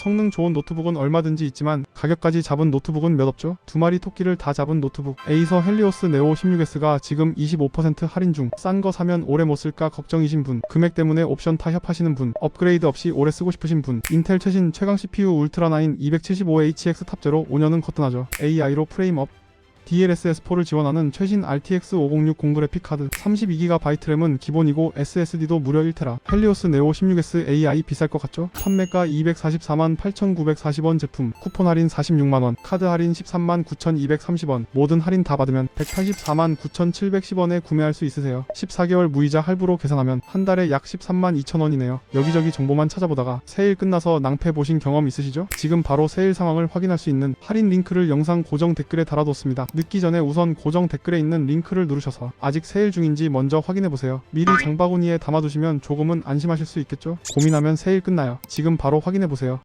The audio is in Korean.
성능 좋은 노트북은 얼마든지 있지만 가격까지 잡은 노트북은 몇 없죠? 두 마리 토끼를 다 잡은 노트북. 에이서 헬리오스 네오 16S가 지금 25% 할인 중. 싼 거 사면 오래 못 쓸까 걱정이신 분. 금액 때문에 옵션 타협하시는 분. 업그레이드 없이 오래 쓰고 싶으신 분. 인텔 최신 최강 CPU 울트라9 275HX 탑재로 5년은 거뜬하죠. AI로 프레임업 DLSS4를 지원하는 최신 RTX 5060 공그래픽 카드. 32GB 램은 기본이고 SSD도 무려 1테라. 헬리오스 네오 16S AI 비쌀 것 같죠? 판매가 244만 8,940원 제품. 쿠폰 할인 46만원. 카드 할인 13만 9,230원. 모든 할인 다 받으면 184만 9,710원에 구매할 수 있으세요. 14개월 무이자 할부로 계산하면 한 달에 약 13만 2천원이네요. 여기저기 정보만 찾아보다가 세일 끝나서 낭패 보신 경험 있으시죠? 지금 바로 세일 상황을 확인할 수 있는 할인 링크를 영상 고정 댓글에 달아뒀습니다 늦기 전에 우선 고정 댓글에 있는 링크를 누르셔서 아직 세일 중인지 먼저 확인해보세요. 미리 장바구니에 담아두시면 조금은 안심하실 수 있겠죠? 고민하면 세일 끝나요. 지금 바로 확인해보세요.